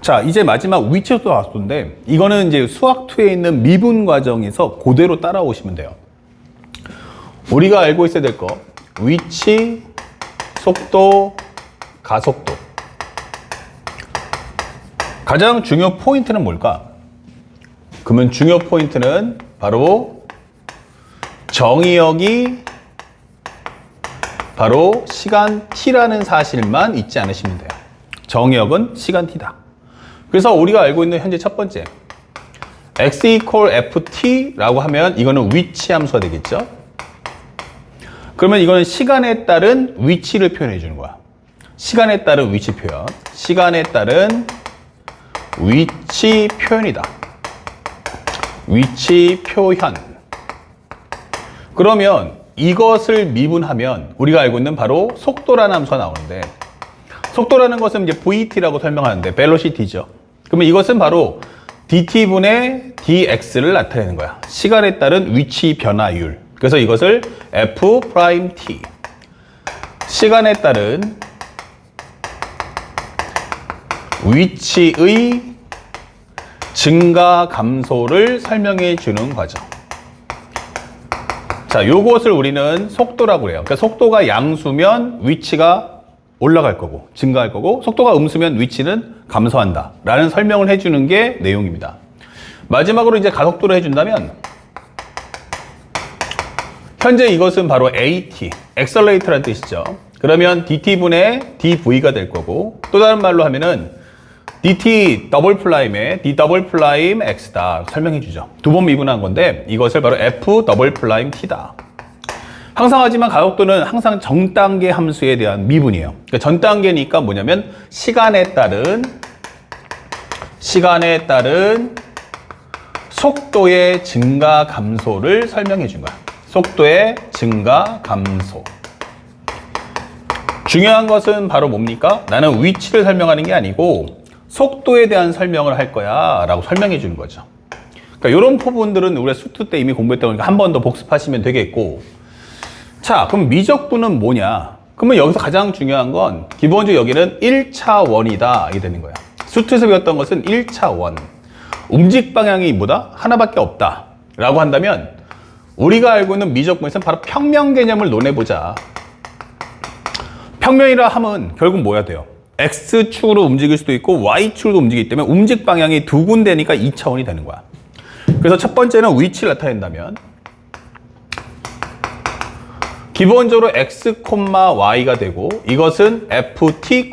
자, 이제 마지막 위치도 왔는데 이거는 이제 수학2에 있는 미분 과정에서 그대로 따라오시면 돼요. 우리가 알고 있어야 될 거. 위치, 속도, 가속도. 가장 중요 포인트는 뭘까? 그러면 중요 포인트는 바로 정의역이 바로 시간 t라는 사실만 잊지 않으시면 돼요. 정의역은 시간 t다. 그래서 우리가 알고 있는 현재 첫 번째 x equal ft라고 하면 이거는 위치 함수가 되겠죠. 그러면 이거는 시간에 따른 위치를 표현해 주는 거야. 시간에 따른 위치 표현. 시간에 따른 위치 표현이다. 위치 표현. 그러면 이것을 미분하면 우리가 알고 있는 바로 속도라는 함수가 나오는데 속도라는 것은 이제 VT라고 설명하는데 velocity죠. 그러면 이것은 바로 dt분의 dx를 나타내는 거야. 시간에 따른 위치 변화율. 그래서 이것을 f 프라임 t 시간에 따른 위치의 증가 감소를 설명해 주는 과정. 자, 요것을 우리는 속도라고 그래요. 그러니까 속도가 양수면 위치가 올라갈 거고 증가할 거고 속도가 음수면 위치는 감소한다. 라는 설명을 해주는 게 내용입니다. 마지막으로 이제 가속도를 해준다면 현재 이것은 바로 AT, accelerate라는 뜻이죠. 그러면 DT분의 DV가 될 거고 또 다른 말로 하면은 DT 더블 플라임의 D 더블 플라임 X다 설명해 주죠. 두 번 미분한 건데 이것을 바로 F 더블 플라임 T다. 항상 하지만 가속도는 항상 정 단계 함수에 대한 미분이에요. 그러니까 전 단계니까 뭐냐면 시간에 따른 시간에 따른 속도의 증가 감소를 설명해 준 거야. 속도의 증가 감소. 중요한 것은 바로 뭡니까? 나는 위치를 설명하는 게 아니고 속도에 대한 설명을 할 거야 라고 설명해 주는 거죠. 그러니까 이런 부분들은 우리가 수투 때 이미 공부했다 보니까 한 번 더 복습하시면 되겠고 자 그럼 미적분은 뭐냐? 그러면 여기서 가장 중요한 건 기본적으로 여기는 1차 원이다 이게 되는 거야. 수투에서 배웠던 것은 1차 원. 움직 방향이 뭐다? 하나밖에 없다 라고 한다면 우리가 알고 있는 미적분에서는 바로 평면 개념을 논해보자. 평면이라 하면 결국 뭐야 돼요? X축으로 움직일 수도 있고 Y축으로 움직이기 때문에 움직 방향이 두 군데니까 2차원이 되는 거야. 그래서 첫 번째는 위치를 나타낸다면 기본적으로 X, Y가 되고 이것은 FT,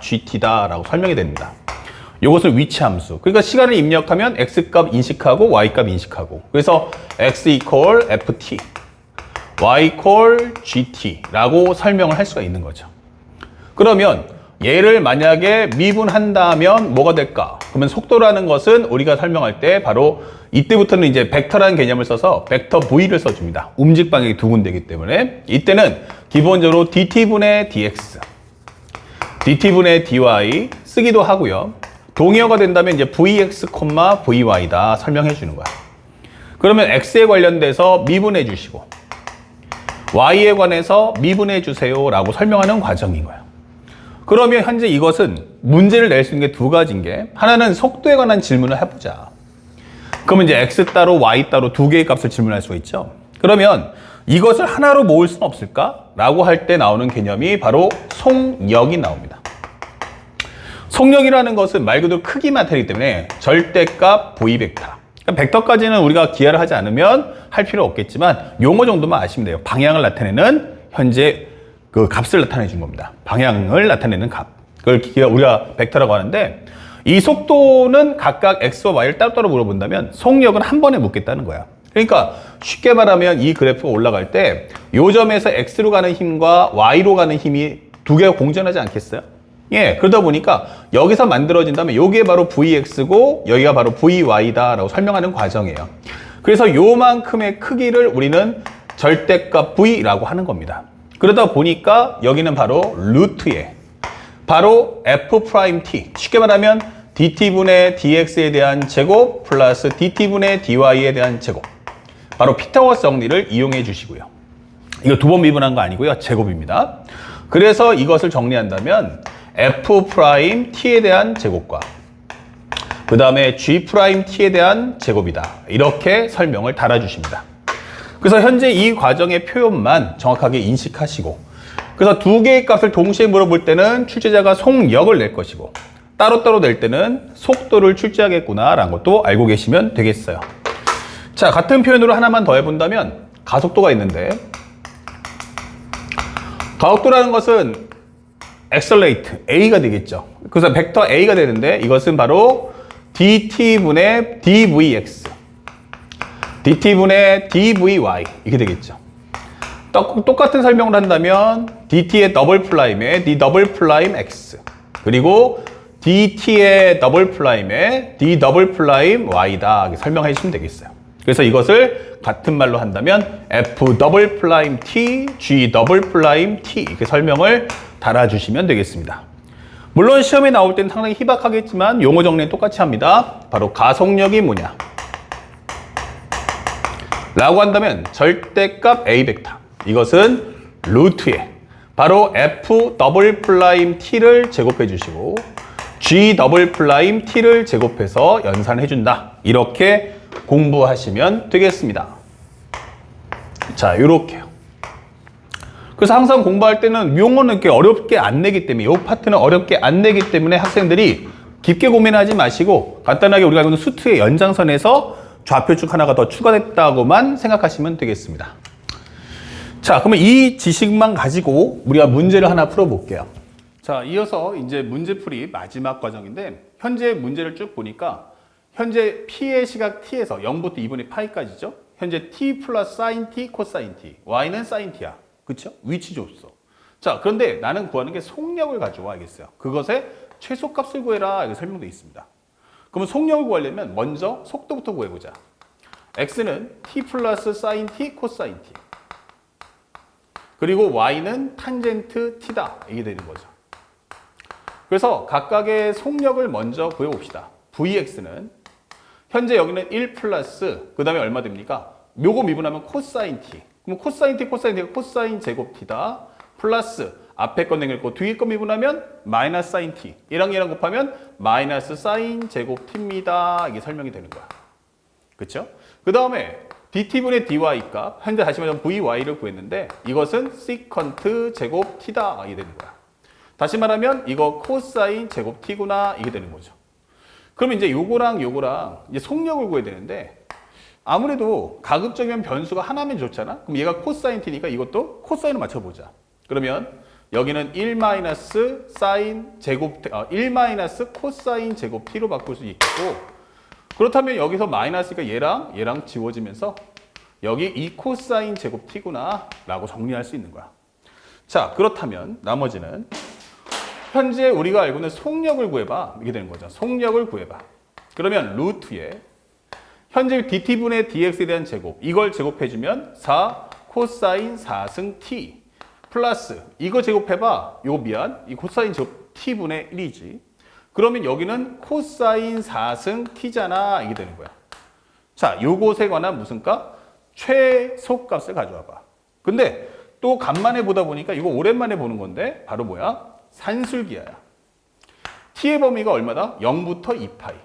GT다 라고 설명이 됩니다. 이것을 위치 함수. 그러니까 시간을 입력하면 X 값 인식하고 Y 값 인식하고. 그래서 X equal FT, Y equal GT라고 설명을 할 수가 있는 거죠. 그러면 얘를 만약에 미분한다면 뭐가 될까? 그러면 속도라는 것은 우리가 설명할 때 바로 이때부터는 이제 벡터라는 개념을 써서 벡터 V를 써줍니다. 움직 방향이 두 군데이기 때문에 이때는 기본적으로 dt분의 dx, dt분의 dy 쓰기도 하고요. 동의어가 된다면 이제 vx, vy다 설명해 주는 거야. 그러면 x에 관련돼서 미분해 주시고 y에 관해서 미분해 주세요라고 설명하는 과정인 거야. 그러면 현재 이것은 문제를 낼 수 있는 게 두 가지인 게 하나는 속도에 관한 질문을 해보자. 그러면 이제 x 따로 y 따로 두 개의 값을 질문할 수가 있죠. 그러면 이것을 하나로 모을 수는 없을까? 라고 할 때 나오는 개념이 바로 속력이 나옵니다. 속력이라는 것은 말 그대로 크기만 되기 때문에 절대값 v 벡터. 그러니까 벡터까지는 우리가 기하를 하지 않으면 할 필요 없겠지만 용어 정도만 아시면 돼요. 방향을 나타내는 현재 그 값을 나타내 준 겁니다. 방향을 나타내는 값. 그걸 우리가 벡터라고 하는데 이 속도는 각각 x와 y를 따로따로 물어본다면 속력은 한 번에 묻겠다는 거야. 그러니까 쉽게 말하면 이 그래프가 올라갈 때 요 점에서 x로 가는 힘과 y로 가는 힘이 두 개가 공존하지 않겠어요? 예, 그러다 보니까 여기서 만들어진다면 요게 바로 vx고 여기가 바로 vy다라고 설명하는 과정이에요. 그래서 요만큼의 크기를 우리는 절대값 v라고 하는 겁니다. 그러다 보니까 여기는 바로 루트에 바로 f 프라임 t 쉽게 말하면 dt분의 dx에 대한 제곱 플러스 dt분의 dy에 대한 제곱 바로 피타고라스 정리를 이용해 주시고요. 이거 두 번 미분한 거 아니고요. 제곱입니다. 그래서 이것을 정리한다면 f 프라임 t에 대한 제곱과 그 다음에 g 프라임 t에 대한 제곱이다. 이렇게 설명을 달아주십니다. 그래서 현재 이 과정의 표현만 정확하게 인식하시고 그래서 두 개의 값을 동시에 물어볼 때는 출제자가 속력을 낼 것이고 따로따로 낼 때는 속도를 출제하겠구나 라는 것도 알고 계시면 되겠어요. 자, 같은 표현으로 하나만 더 해본다면 가속도가 있는데 가속도라는 것은 accelerate a가 되겠죠. 그래서 벡터 a가 되는데 이것은 바로 dt분의 dvx dt분의 dvy 이게 되겠죠. 똑- 똑같은 설명을 한다면 dt의 더블 플라임에 d 더블 플라임 x 그리고 dt의 더블 플라임에 d 더블 플라임 y다 이렇게 설명해 주시면 되겠어요. 그래서 이것을 같은 말로 한다면 f 더블 플라임 t g 더블 플라임 t 이렇게 설명을 달아주시면 되겠습니다. 물론 시험에 나올 때는 상당히 희박하겠지만 용어 정리는 똑같이 합니다. 바로 가속력이 뭐냐? 라고 한다면 절대값 A 벡터. 이것은 루트에. 바로 F 더블 플라임 T를 제곱해 주시고 G 더블 플라임 T를 제곱해서 연산해 준다. 이렇게 공부하시면 되겠습니다. 자 이렇게요. 그래서 항상 공부할 때는 용어는 이렇게 어렵게 안 내기 때문에 이 파트는 어렵게 안 내기 때문에 학생들이 깊게 고민하지 마시고 간단하게 우리가 알고 있는 수트의 연장선에서 좌표축 하나가 더 추가됐다고만 생각하시면 되겠습니다. 자, 그러면 이 지식만 가지고 우리가 문제를 하나 풀어볼게요. 자, 이어서 이제 문제풀이 마지막 과정인데 현재 문제를 쭉 보니까 현재 P의 시각 T에서 0부터 2분의 파이까지죠. 현재 T 플러스 사인 T, 코사인 T, Y는 사인 T야. 그쵸? 위치 줬어. 자, 그런데 나는 구하는 게 속력을 가져와야겠어요. 그것의 최소값을 구해라. 이렇게 설명되어 있습니다. 그러면 속력을 구하려면 먼저 속도부터 구해보자. x는 t 플러스 사인 t, 코사인 t. 그리고 y는 탄젠트 t다. 이게 되는 거죠. 그래서 각각의 속력을 먼저 구해봅시다. vx는 현재 여기는 1 플러스 그 다음에 얼마 됩니까? 요거 미분하면 코사인 t. 그럼 코사인 t, 코사인 t가 코사인 제곱 t다. 플러스 앞에 거 내겠고 뒤에 거 미분하면 마이너스 사인 t. 얘랑 얘랑 곱하면 마이너스 사인 제곱 t입니다. 이게 설명이 되는 거야. 그렇죠? 그 다음에 dt분의 dy 값 현재 다시 말하면 vy를 구했는데 이것은 시컨트 제곱 t다. 이게 되는 거야. 다시 말하면 이거 코사인 제곱 t구나 이게 되는 거죠. 그러면 이제 요거랑 요거랑 이제 속력을 구해야 되는데 아무래도 가급적이면 변수가 하나면 좋잖아. 그럼 얘가 코사인 t니까 이것도 코사인을 맞춰보자. 그러면 여기는 1 마이너스 사인 제곱 어, 1 마이너스 코사인 제곱 t로 바꿀 수 있고 그렇다면 여기서 마이너스가 얘랑 얘랑 지워지면서 여기 이 코사인 제곱 t구나 라고 정리할 수 있는 거야. 자 그렇다면 나머지는 현재 우리가 알고 있는 속력을 구해봐 이게 되는 거죠. 속력을 구해봐. 그러면 루트에 현재 dt분의 dx에 대한 제곱 이걸 제곱해주면 4 코사인 4승 t 플러스. 이거 제곱해봐. 이거 미안. 이 코사인 제곱 t분의 1이지. 그러면 여기는 코사인 4승 t잖아. 이게 되는 거야. 자 요것에 관한 무슨 값? 최소값을 가져와봐. 근데 또 간만에 보다 보니까 이거 오랜만에 보는 건데 바로 뭐야? 산술기하야. t의 범위가 얼마다? 0부터 2파이.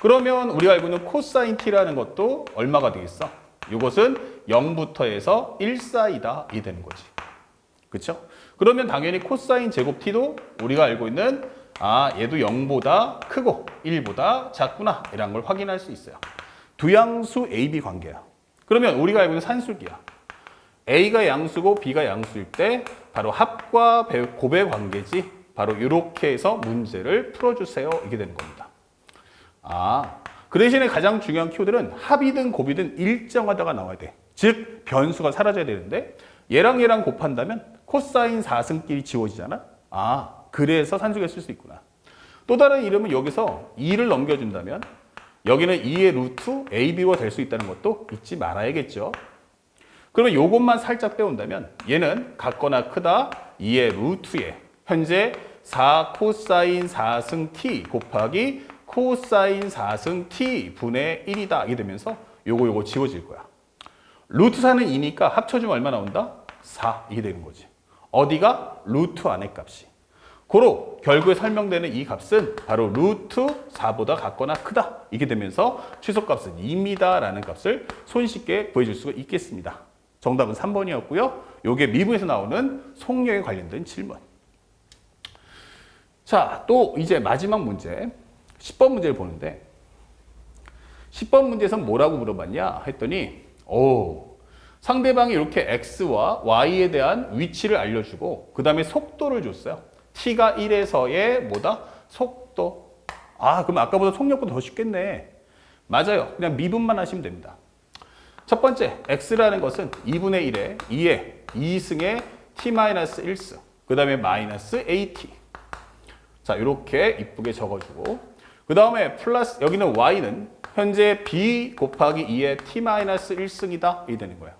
그러면 우리가 알고 있는 코사인 t라는 것도 얼마가 되겠어? 이것은 0부터 해서 1 사이다 이 되는 거지. 그렇죠? 그러면 당연히 코사인 제곱 t도 우리가 알고 있는 아 얘도 0보다 크고 1보다 작구나 이런 걸 확인할 수 있어요. 두 양수 A, B 관계야. 그러면 우리가 알고 있는 산술기야. A가 양수고 B가 양수일 때 바로 합과 배- 곱의 관계지. 바로 이렇게 해서 문제를 풀어주세요. 이게 되는 겁니다. 아, 그 대신에 가장 중요한 키워드는 합이든 곱이든 일정하다가 나와야 돼. 즉, 변수가 사라져야 되는데, 얘랑 얘랑 곱한다면 코사인 4승끼리 지워지잖아? 아, 그래서 산수기를 쓸수 있구나. 또 다른 이름은 여기서 2를 넘겨준다면, 여기는 2의 루트 AB가 될수 있다는 것도 잊지 말아야겠죠. 그러면 요것만 살짝 빼온다면, 얘는 같거나 크다 2의 루트에 현재 4 코사인 4승 t 곱하기 코사인 4승 t 분의 1이다. 이게 되면서 요거 요거 지워질 거야. 루트 4는 2니까 합쳐주면 얼마 나온다? 4 이게 되는 거지. 어디가? 루트 안의 값이. 고로 결국에 설명되는 이 값은 바로 루트 4보다 같거나 크다. 이게 되면서 최소값은 2입니다라는 값을 손쉽게 구해줄 수가 있겠습니다. 정답은 3번이었고요. 요게 미분에서 나오는 속력에 관련된 질문. 자, 또 이제 마지막 문제. 10번 문제를 보는데 10번 문제에선 뭐라고 물어봤냐 했더니 오 상대방이 이렇게 x와 y에 대한 위치를 알려주고 그 다음에 속도를 줬어요. t가 1에서의 뭐다? 속도. 아 그럼 아까보다 속력보다 더 쉽겠네. 맞아요. 그냥 미분만 하시면 됩니다. 첫 번째 x라는 것은 2분의 1에 2에 2승의 t-1승 그 다음에 마이너스 at 자 이렇게 이쁘게 적어주고 그 다음에 플러스 여기는 y는 현재 b 곱하기 2의 t-1승이다 이 되는 거예요.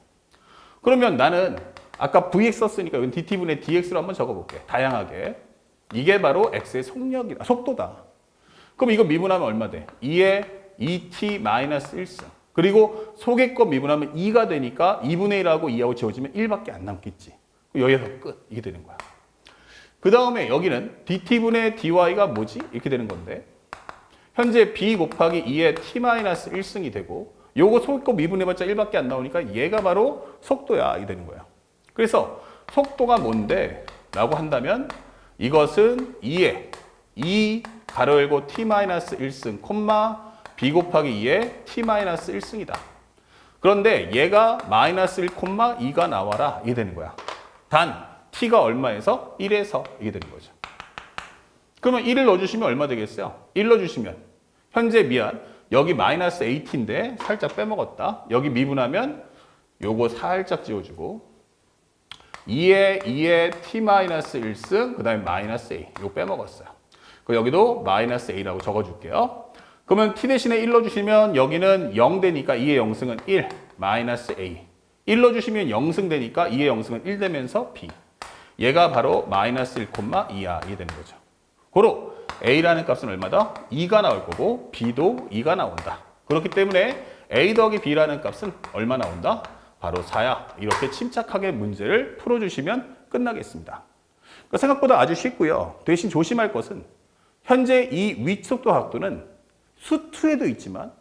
그러면 나는 아까 vx 썼으니까 여기 dt분의 dx로 한번 적어볼게. 다양하게. 이게 바로 x의 속력이다. 속도다. 그럼 이거 미분하면 얼마 돼? 2의 2t-1승. 그리고 거 미분하면 2가 되니까 2분의 1하고 2하고 지워지면 1밖에 안 남겠지. 여기서 끝. 이게 되는 거야. 그 다음에 여기는 dt분의 dy가 뭐지? 이렇게 되는 건데 현재 b 곱하기 2의 t-1승이 되고 요거 속도 미분해봤자 1밖에 안 나오니까 얘가 바로 속도야 이 되는 거야. 그래서 속도가 뭔데? 라고 한다면 이것은 2의 2 가로 열고 t-1승 콤마 b 곱하기 2의 t-1승이다. 그런데 얘가 마이너스 1 콤마 2가 나와라 이게 되는 거야. 단 t가 얼마에서 1에서 이게 되는 거죠. 그러면 1을 넣어주시면 얼마 되겠어요? 1 넣어주시면 현재 미안 여기 마이너스 8인데 살짝 빼먹었다. 여기 미분하면 요거 살짝 지워주고 2에 2에 t-1승 그 다음에 마이너스 a 이거 빼먹었어요. 그 여기도 마이너스 a라고 적어줄게요. 그러면 t 대신에 1 넣어주시면 여기는 0 되니까 2의 0승은 1 마이너스 a 1 넣어주시면 0승 되니까 2의 0승은 1 되면서 b 얘가 바로 마이너스 1, 2야 이게 되는 거죠. 고로 a라는 값은 얼마다? 2가 나올 거고 b도 2가 나온다. 그렇기 때문에 a 더하기 b라는 값은 얼마 나온다? 바로 4야. 이렇게 침착하게 문제를 풀어주시면 끝나겠습니다. 그러니까 생각보다 아주 쉽고요. 대신 조심할 것은 현재 이 위속도 각도는 수투에도 있지만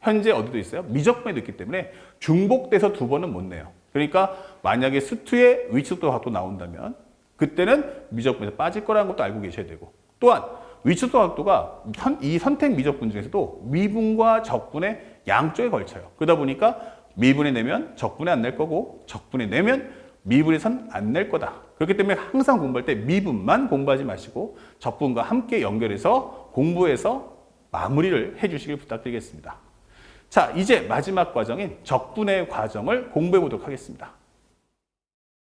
현재 어디도 있어요? 미적분에도 있기 때문에 중복돼서 두 번은 못 내요. 그러니까 만약에 수투에 위축도 각도 나온다면 그때는 미적분에서 빠질 거라는 것도 알고 계셔야 되고 또한 위축도 각도가 선- 이 선택 미적분 중에서도 미분과 적분의 양쪽에 걸쳐요. 그러다 보니까 미분에 내면 적분에 안낼 거고 적분에 내면 미분에선 안 낼 거다. 그렇기 때문에 항상 공부할 때 미분만 공부하지 마시고 적분과 함께 연결해서 공부해서 마무리를 해주시길 부탁드리겠습니다. 자, 이제 마지막 과정인 적분의 과정을 공부해 보도록 하겠습니다.